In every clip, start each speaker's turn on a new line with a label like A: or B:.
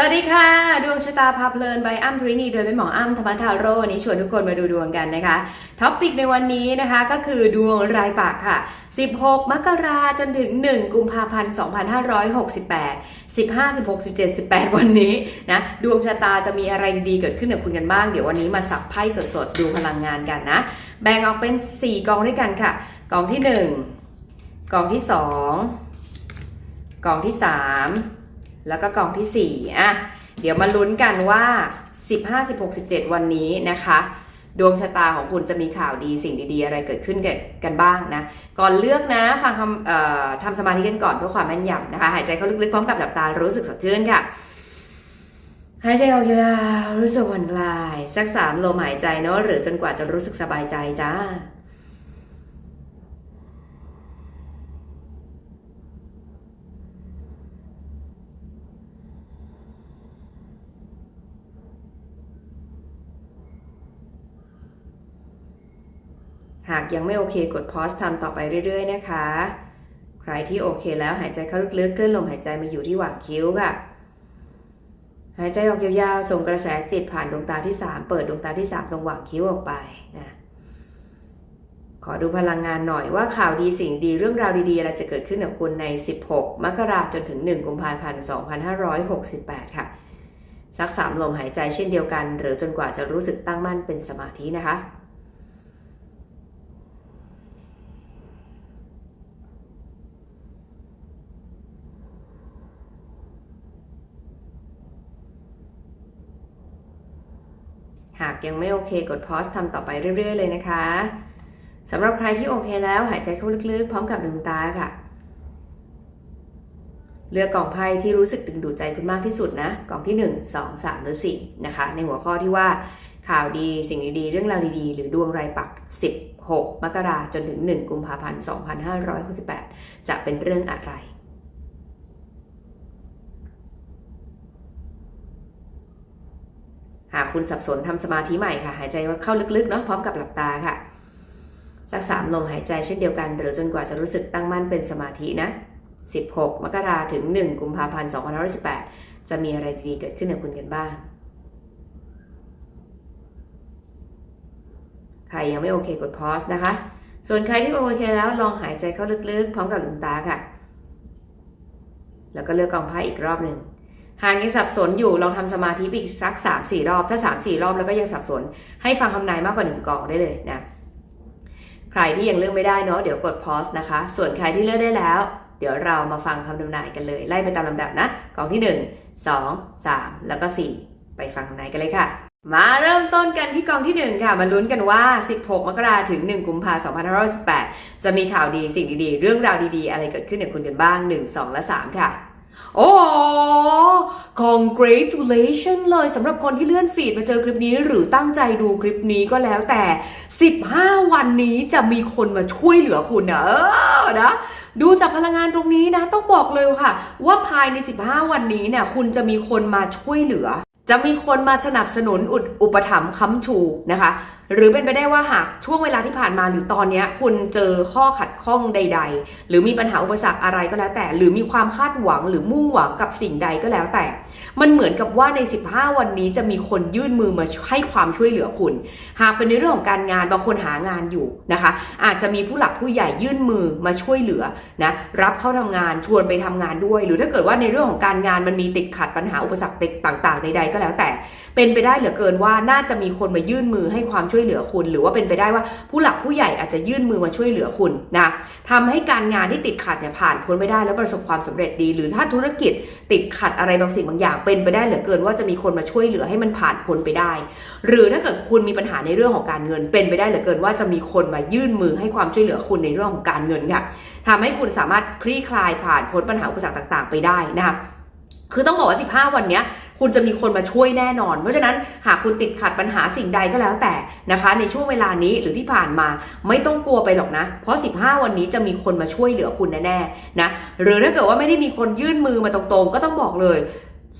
A: สวัสดีค่ะ ดวงชะตาพาเพลินใบอ้ำทรินีโดยเป็นหมออ้ำธรรมทาโร่นี้ชวนทุกคนมาดูดวงกันนะคะท็อปปิกในวันนี้นะคะก็คือดวงรายปากค่ะ 16 มกราจนถึง 1 กุมภาพันธ์ 2568 15 16 17 18 วันนี้นะดวงชะตาจะมีอะไรดีเกิดขึ้นกับคุณกันบ้าง เดี๋ยววันนี้มาสับไพ่สดๆ ดูพลังงานกันนะ แบ่งออกเป็น 4 กองด้วยกันค่ะ กองที่ 1 กองที่ 2 กองที่ 3 แล้วก็กองที่ 4 อะ เดี๋ยวมาลุ้นกันว่า 15 16 17 วันนี้นะคะ ดวงชะตาของคุณจะมีข่าวดีสิ่งดีๆ อะไรเกิดขึ้นกันบ้างนะ ก่อนเลือกนะ ฟังคำทำสมาธิกันก่อนเพื่อความแม่นยำนะคะ หายใจเข้าลึกๆพร้อมกับหลับตารู้สึกสดชื่นค่ะหายใจออกยาวรู้สึกผ่อนคลาย สักสามลมหายใจเนาะหรือจนกว่าจะรู้สึกสบายใจจ้าากยังไม่โอเคกดพอสทำต่อไปเรื่อย ๆ นะคะ ใครที่โอเคแล้วหายใจเข้าลึกๆเคลื่อนลมหายใจมาอยู่ที่หว่างคิ้วค่ะ หายใจออกยาวๆ ส่งกระแสจิตผ่านดวงตาที่ 3 เปิดดวงตาที่ 3 ตรงหว่างคิ้วออกไปนะขอดูพลังงานหน่อยว่าข่าวดีสิ่งดีเรื่องราวดีๆอะไรจะเกิดขึ้นกับคุณใน 16 มกราคมจนถึง 1 กุมภาพันธ์ 2568 ค่ะ สักสามลมหายใจเช่นเดียวกัน หรือจนกว่าจะรู้สึกตั้งมั่นเป็นสมาธินะคะ หากยังไม่โอเคกดพอสทำต่อไปเรื่อย ๆ เลยนะคะสำหรับใครที่โอเคแล้วหายใจเข้าลึกๆ พร้อมกับลืมตาค่ะ เลือกกล่องไพ่ที่รู้สึกดึงดูดใจคุณมากที่สุดนะกล่องที่ 1 2 3 หรือ 4 นะคะ ในหัวข้อที่ว่าข่าวดีสิ่งดีๆ เรื่องราวดีๆ หรือดวงรายปัก 16 มกราจนถึง 1 กุมภาพันธ์ 2568 จะเป็นเรื่องอะไร หาก คุณสับสนทำสมาธิใหม่ค่ะ หายใจเข้าลึกๆเนาะพร้อมกับหลับตาค่ะ สักสามลมหายใจเช่นเดียวกัน หรือจนกว่าจะรู้สึกตั้งมั่นเป็นสมาธินะ 16 มกราถึง 1 กุมภาพันธ์2518 จะมีอะไรดีเกิดขึ้นกับคุณกันบ้างใครยังไม่โอเคกดพอสนะคะ ส่วนใครที่โอเคแล้วลองหายใจเข้าลึกๆ พร้อมกับลืมตาค่ะ แล้วก็เลือกกองไพ่อีกรอบหนึ่ง หากยังสับสนอยู่ลองทำสมาธิอีกสัก3 4รอบ ถ้า3 4รอบแล้วก็ยังสับสน ให้ฟังคำนายมากกว่า1กองได้เลยนะ ใครที่ยังเลือกไม่ได้เนาะเดี๋ยวกดพอยส์นะคะ ส่วนใครที่เลือกได้แล้ว เดี๋ยวเรามาฟังคำทำนายกันเลย ไล่ไปตามลำดับนะกองที่ 1 2 3 แล้วก็ 4 ไปฟังคำนายกันเลยค่ะ มาเริ่มต้นกันที่กองที่ 1 ค่ะ มาลุ้นกันว่า 16 มกราถึง 1 กุมภาพันธ์2518จะมีข่าวดีสิ่งดีๆ เรื่องราวดีๆ อะไรเกิดขึ้นกับคุณกันบ้าง 1 2 และ 3 ค่ะ โอ้ congratulation เลยสำหรับคนที่เลื่อนฟีดมาเจอคลิปนี้ หรือตั้งใจดูคลิปนี้ก็แล้วแต่ 15 วันนี้จะมีคนมาช่วยเหลือคุณนะเออนะดูจากพลังงานตรงนี้นะ ต้องบอกเลยค่ะ ว่าภายใน 15 วันนี้เนี่ยคุณจะมีคนมาช่วยเหลือ จะมีคนมาสนับสนุนอุดอุปถัมภ์ค้ำชูนะคะ หรือเป็นไปได้ว่าหากช่วงเวลาที่ผ่านมาหรือตอนนี้คุณเจอข้อขัดข้องใด ๆ หรือมีปัญหาอุปสรรคอะไรก็แล้วแต่ หรือมีความคาดหวังหรือมุ่งหวังกับสิ่งใดก็แล้วแต่ มันเหมือนกับว่าใน 15 วันนี้จะมีคนยื่นมือมาให้ความช่วยเหลือคุณ หากเป็นในเรื่องของการงานบางคนหางานอยู่นะคะ อาจจะมีผู้หลักผู้ใหญ่ยื่นมือมาช่วยเหลือนะรับเข้าทำงานชวนไปทำงานด้วย หรือถ้าเกิดว่าในเรื่องของการงานมันมีติดขัดปัญหาอุปสรรคต่างๆใดๆก็แล้วแต่ เป็นไปได้เหลือเกินว่าน่าจะมีคนมายื่นมือให้ความช่วยเหลือคุณ หรือว่าเป็นไปได้ว่าผู้หลักผู้ใหญ่อาจจะยื่นมือมาช่วยเหลือคุณนะทำให้การงานที่ติดขัดเนี่ยผ่านพ้นไปได้แล้วประสบความสำเร็จดี หรือถ้าธุรกิจติดขัดอะไรบางสิ่งบางอย่างเป็นไปได้เหลือเกินว่าจะมีคนมาช่วยเหลือให้มันผ่านพ้นไปได้ หรือถ้าเกิดคุณมีปัญหาในเรื่องของการเงิน เป็นไปได้เหลือเกินว่าจะมีคนมายื่นมือให้ความช่วยเหลือคุณในเรื่องของการเงินค่ะทำให้คุณสามารถคลี่คลายผ่านพ้นปัญหาอุปสรรคต่าง ๆ ไปได้นะคะคือต้องบอกว่า 15 วันเนี้ยคุณจะมีคนมาช่วยแน่นอน เพราะฉะนั้นหากคุณติดขัดปัญหาสิ่งใดก็แล้วแต่นะคะ ในช่วงเวลานี้หรือที่ผ่านมาไม่ต้องกลัวไปหรอกนะ เพราะ 15 วันนี้จะมีคนมาช่วยเหลือคุณแน่ๆนะหรือถ้าเกิดว่าไม่ได้มีคนยื่นมือมาตรงๆ ก็ต้องบอกเลย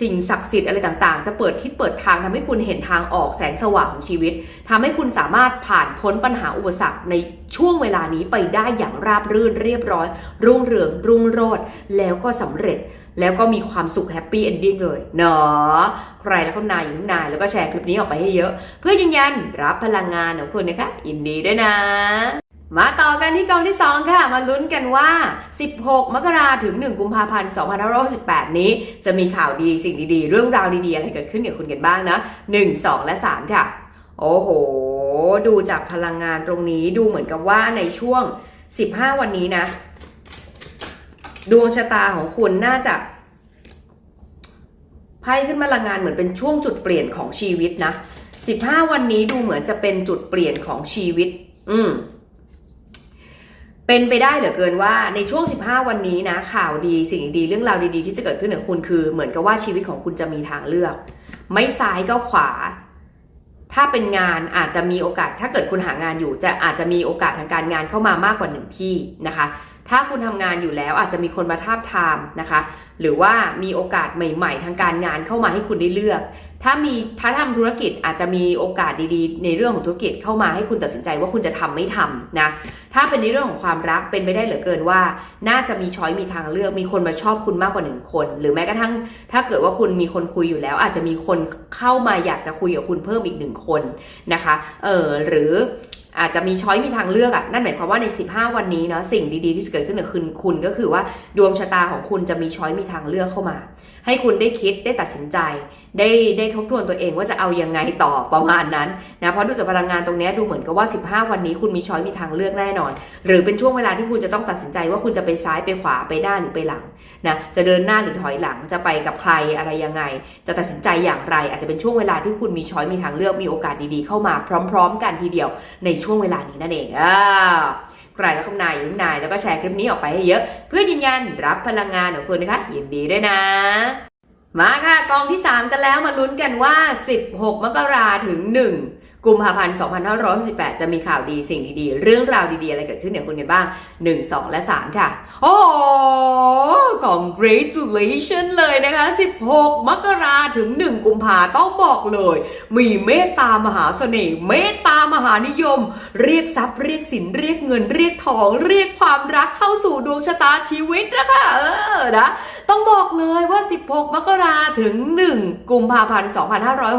A: สิ่งศักดิ์สิทธิ์อะไรต่างๆ จะเปิดทิศเปิดทางทำให้คุณเห็นทางออกแสงสว่างของชีวิตทำให้คุณสามารถผ่านพ้นปัญหาอุปสรรคในช่วงเวลานี้ไปได้อย่างราบรื่นเรียบร้อย รุ่งเรืองรุ่งโรจน์แล้วก็สำเร็จแล้วก็มีความสุขแฮปปี้เอนดิ้งเลยเนาะใครแล้วก็นายอยู่ข้างในแล้วก็แชร์คลิปนี้ออกไปให้เยอะ เพื่อยืนยันรับพลังงานของคุณนะคะยินดีด้วยนะ มาต่อกันที่กองที่ 2 ค่ะ มาลุ้นกันว่า 16 มกราถึง 1 กุมภาพันธ์ 2568 นี้ จะมีข่าวดีสิ่งดีๆ เรื่องราวดีๆ อะไรเกิดขึ้นกับคุณกันบ้างนะ 1 2 และ 3 ค่ะ โอ้โห ดูจากพลังงานตรงนี้ดูเหมือนกับว่าในช่วง 15 วันนี้นะ ดวงชะตาของคุณน่าจะไพ่ขึ้นมาพลังงานเหมือนเป็นช่วงจุดเปลี่ยนของชีวิตนะ 15 วันนี้ดูเหมือนจะเป็นจุดเปลี่ยนของชีวิต อืม เป็นไปได้เหลือเกินว่าในช่วง 15 วันนี้นะ ข่าวดีสิ่งดีเรื่องราวดีๆ ที่จะเกิดขึ้นกับคุณคือ เหมือนกับว่าชีวิตของคุณจะมีทางเลือก ไม่ซ้ายก็ขวา ถ้าเป็นงานอาจจะมีโอกาส ถ้าเกิดคุณหางานอยู่จะอาจจะมีโอกาสทางการงานเข้ามามากกว่าหนึ่งที่นะคะ ถ้าคุณทำงานอยู่แล้วอาจจะมีคนมาทาบทามนะคะ หรือว่ามีโอกาสใหม่ ๆ ทางการงานเข้ามาให้คุณได้เลือก ถ้ามีถ้าทำธุรกิจอาจจะมีโอกาสดีๆ ในเรื่องของธุรกิจเข้ามาให้คุณตัดสินใจว่าคุณจะทำไม่ทำนะถ้าเป็นในเรื่องของความรักเป็นไปได้เหลือเกินว่า น่าจะมีช้อยมีทางเลือก มีคนมาชอบคุณมากกว่าหนึ่งคน หรือแม้กระทั่ง ถ้าเกิดว่าคุณมีคนคุยอยู่แล้ว อาจจะมีคนเข้ามาอยากจะคุยกับคุณเพิ่มอีกหนึ่งคนนะคะเออหรือ อาจจะมีช้อยมีทางเลือกอะ่ะนั่นหมายความว่าใน 15 วันนี้เนาะสิ่งดีๆ ที่เกิดขึ้นกับคุณคุณก็คือว่าดวงชะตาของคุณจะมีช้อยมีทางเลือกเข้ามา ให้คุณได้คิดได้ตัดสินใจ ได้ได้ทบทวนตัวเองว่าจะเอายังไงต่อประมาณนั้นนะเพราะดูจากพลังงานตรงนี้ดูเหมือนกับว่า 15 วันนี้คุณมีช้อยมีทางเลือกแน่นอน หรือเป็นช่วงเวลาที่คุณจะต้องตัดสินใจว่าคุณจะไปซ้ายไปขวาไปหน้าหรือไปหลังนะจะเดินหน้าหรือถอยหลังจะไปกับใครอะไรยังไง จะตัดสินใจอย่างไร อาจจะเป็นช่วงเวลาที่คุณมีช้อยมีทางเลือกมีโอกาสดีๆเข้ามาพร้อม ๆ กันทีเดียวในช่วงเวลานี้นั่นเองอ่าใครแล้วคำนายอยู่ข้ายแล้วก็แชร์คลิปนี้ออกไปให้เยอะ เพื่อยืนยันรับพลังงานของคุณนะคะยินดีด้วยนะมาค่ะกองที่ 3 กันแล้วมาลุ้นกันว่า 16 มกราถึง 1 กุมภาพันธ์ 2568 จะมีข่าวดีสิ่งดีๆ เรื่องราวดีๆ อะไรเกิดขึ้นกับคุณกันบ้าง 1 2 และ 3 ค่ะ โอ้โห congratulation เลยนะคะ 16 มกราถึง 1 กุมภาต้องบอกเลย มีเมตตามหาเสน่ห์เมตตามหานิยม เรียกทรัพย์เรียกสินเรียกเงินเรียกทอง เรียกความรักเข้าสู่ดวงชะตาชีวิตนะคะ เออนะ ต้องบอกเลยว่า 16 มกราถึง 1 กุมภาพันธ์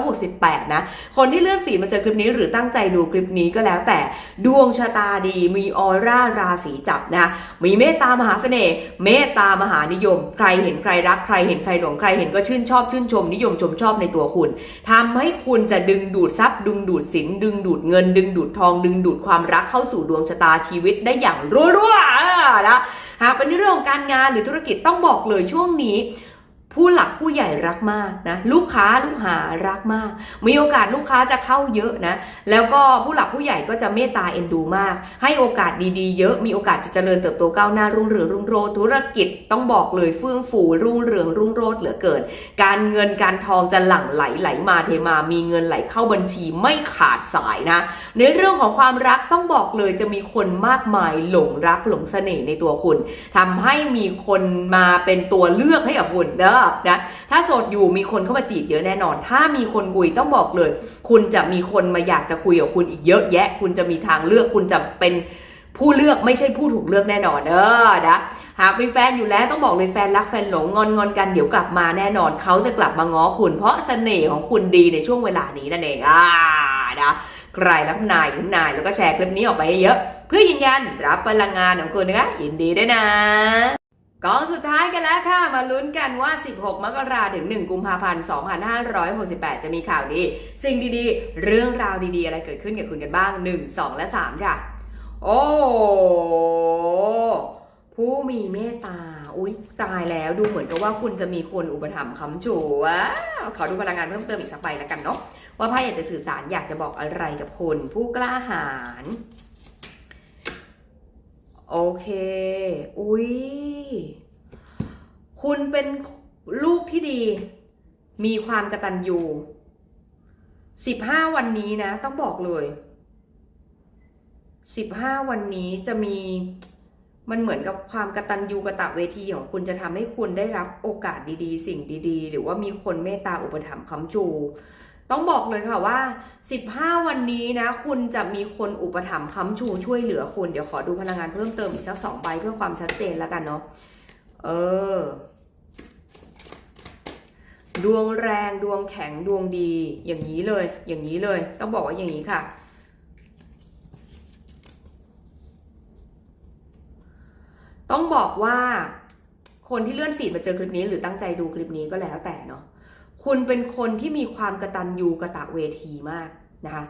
A: 2568 นะ คนที่เลื่อนฟีมาเจอคลิปนี้หรือตั้งใจดูคลิปนี้ก็แล้วแต่ดวงชะตาดีมีออร่าราศีจับนะ มีเมตตามหาเสน่ห์เมตตามหานิยม ใครเห็นใครรักใครเห็นใครหลงใครเห็นก็ชื่นชอบชื่นชมนิยมชมชอบในตัวคุณทำให้คุณจะดึงดูดทรัพย์ ดึงดูดสินดึงดูดเงิน ดึงดูดทอง ดึงดูดความรักเข้าสู่ดวงชะตาชีวิตได้อย่างรัวๆนะ หากเป็นในเรื่องของการงานหรือธุรกิจต้องบอกเลยช่วงนี้ ผู้หลักผู้ใหญ่รักมากนะลูกค้าลูกหารักมาก มีโอกาสลูกค้าจะเข้าเยอะนะ แล้วก็ผู้หลักผู้ใหญ่ก็จะเมตตาเอ็นดูมาก ให้โอกาสดีๆ เยอะมีโอกาสจะเจริญเติบโตก้าวหน้ารุ่งเรืองรุ่งโรจน์ธุรกิจต้องบอกเลยเฟื่องฟูรุ่งเรืองรุ่งโรจน์เหลือเกินการเงินการทองจะหลั่งไหลไหลมาเทมา มีเงินไหลเข้าบัญชีไม่ขาดสายนะ ในเรื่องของความรักต้องบอกเลยจะมีคนมากมายหลงรักหลงเสน่ห์ในตัวคุณทำให้มีคนมาเป็นตัวเลือกให้กับคุณเด้อนะถ้าโสดอยู่มีคนเข้ามาจีบเยอะแน่นอน ถ้ามีคนคุยต้องบอกเลย คุณจะมีคนมาอยากจะคุยกับคุณอีกเยอะแยะ คุณจะมีทางเลือก คุณจะเป็นผู้เลือกไม่ใช่ผู้ถูกเลือกแน่นอนเออนะหากมีแฟนอยู่แล้วต้องบอกเลยแฟนรักแฟนหลงงอนงอนกันเดี๋ยวกลับมาแน่นอนเขาจะกลับมาง้อคุณ เพราะเสน่ห์ของคุณดีในช่วงเวลานี้นั่นเองอ่านะใครรักนายคุณนายแล้วก็แชร์คลิปนี้ออกไปเยอะ เพื่อยืนยันรับพลังงานของคุณนะคะยินดีด้วยนะ กองสุดท้ายกันแล้วค่ะ มาลุ้นกันว่า 16 มกราถึง 1 กุมภาพันธ์ 2568 จะมีข่าวดี สิ่งดีๆ เรื่องราวดีๆ อะไรเกิดขึ้นกับคุณกันบ้าง 1 2 และ 3 ค่ะ โอ้ผู้มีเมตตา อุ๊ย ตายแล้วดูเหมือนกับว่าคุณจะมีคนอุปถัมภ์ค้ำชูว้าขอดูพลังงานเพิ่มเติมอีกสักใบแล้วกันเนาะว่าไพ่อยากจะสื่อสารอยากจะบอกอะไรกับคุณผู้กล้าหาญ โอเค อุ๊ยคุณเป็นลูกที่ดี มีความกระตันยูสิบห้าวันนี้นะ ต้องบอกเลยสิบห้าวันนี้จะมีมันเหมือนกับความกระตันยูกระตะเวทีของคุณจะทำให้คุณได้รับโอกาสดีๆ สิ่งดีๆ หรือว่ามีคนเมตตาอุปถัมภ์ค้ำชู ต้องบอกเลยค่ะว่า 15 วันนี้นะ คุณจะมีคนอุปถัมภ์ค้ำชูช่วยเหลือคุณ เดี๋ยวขอดูพลังงานเพิ่มเติมอีกสักสองใบเพื่อความชัดเจนแล้วกันเนาะ เออ ดวงแรงดวงแข็งดวงดี อย่างนี้เลย อย่างนี้เลย ต้องบอกว่าอย่างนี้ค่ะ ต้องบอกว่าคนที่เลื่อนฟีดมาเจอคลิปนี้หรือตั้งใจดูคลิปนี้ก็แล้วแต่เนาะ คุณเป็นคนที่มีความกระตันยูกระตะเวทีมากนะคะ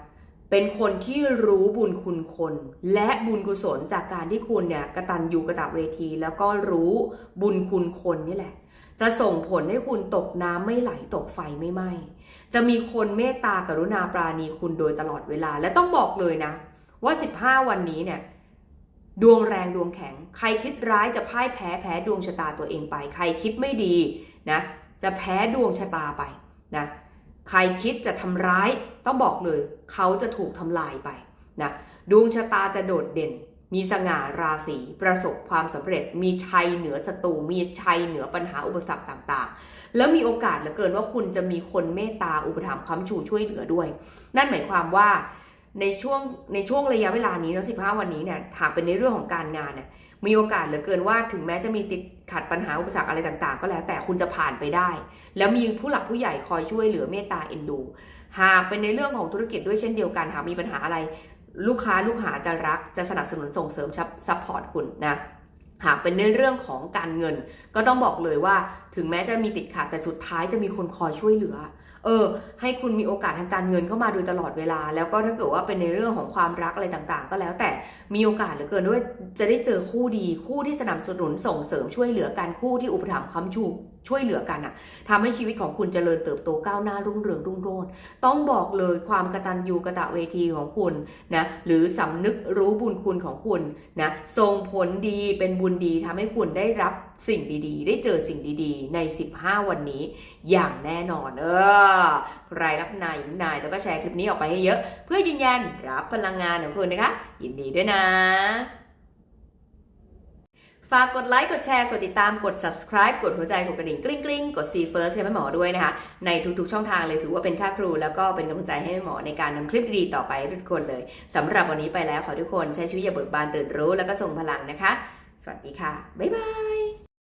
A: เป็นคนที่รู้บุญคุณคน และบุญกุศลจากการที่คุณเนี่ยกระตันยูกระตะเวที แล้วก็รู้บุญคุณคนนี่แหละ จะส่งผลให้คุณตกน้ำไม่ไหลตกไฟไม่ไหม้จะมีคนเมตตากรุณาปราณีคุณโดยตลอดเวลา และต้องบอกเลยนะ ว่า 15 วันนี้เนี่ยดวงแรงดวงแข็ง ใครคิดร้ายจะพ่ายแพ้แพ้ดวงชะตาตัวเองไป ใครคิดไม่ดีนะ จะแพ้ดวงชะตาไปนะใครคิดจะทำร้ายต้องบอกเลย เขาจะถูกทำลายไปนะดวงชะตาจะโดดเด่น มีสง่าราศีประสบความสำเร็จ มีชัยเหนือศัตรูมีชัยเหนือปัญหาอุปสรรคต่างๆ แล้วมีโอกาสเหลือเกินว่าคุณจะมีคนเมตตาอุปถัมภ์ค้ำชูช่วยเหลือด้วย นั่นหมายความว่าในช่วงในช่วงระยะเวลานี้แล้ว15วันนี้เนี่ยหากเป็นในเรื่องของการงานเนี่ย มีโอกาสเหลือเกินว่าถึงแม้จะมีติดขัดปัญหาอุปสรรคอะไรต่างๆ ก็แล้วแต่คุณจะผ่านไปได้ แล้วมีผู้หลักผู้ใหญ่คอยช่วยเหลือเมตตาเอ็นดู หากเป็นในเรื่องของธุรกิจด้วยเช่นเดียวกันหากมีปัญหาอะไร ลูกค้าลูกหาจะรักจะสนับสนุนส่งเสริมซัพพอร์ตคุณนะหากเป็นในเรื่องของการเงิน ก็ต้องบอกเลยว่าถึงแม้จะมีติดขัดแต่สุดท้ายจะมีคนคอยช่วยเหลือ เออ ให้คุณมีโอกาสทางการเงินเข้ามาโดยตลอดเวลา แล้วก็ถ้าเกิดว่าเป็นในเรื่องของความรักอะไรต่างๆ ก็แล้วแต่มีโอกาสเหลือเกินด้วยจะได้เจอคู่ดีคู่ที่สนับสนุนส่งเสริมช่วยเหลือกันคู่ที่อุปถัมภ์ค้ำชูช่วยเหลือกันอะทำให้ชีวิตของคุณเจริญเติบโตก้าวหน้ารุ่งเรืองรุ่งโรจน์ต้องบอกเลยความกระตัญญูกระตะเวทีของคุณนะหรือสำนึกรู้บุญคุณของคุณนะส่งผลดีเป็นบุญดีทำให้คุณได้รับ สิ่งดีๆ ได้เจอสิ่งดีๆ ใน 15 วันนี้อย่างแน่นอน เออใครรับนายหญิงนายแล้วก็แชร์คลิปนี้ออกไปให้เยอะ เพื่อยืนยันรับพลังงานของคุณนะคะ ยินดีด้วยนะฝากกดไลค์ กดแชร์ กดติดตาม กด subscribe กดหัวใจ กดกระดิ่งกริ๊งกริ๊งกด see first ให้แม่หมอด้วยนะคะ ในทุกๆช่องทางเลยถือว่าเป็นค่าครู แล้วก็เป็นกำลังใจให้แม่หมอในการทำคลิปดีๆต่อไปทุกคนเลยสำหรับวันนี้ไปแล้วขอทุกคนใช้ชีวิตอย่าเบิกบานตื่นรู้แล้วก็ส่งพลังนะคะ สวัสดีค่ะ บ๊ายบาย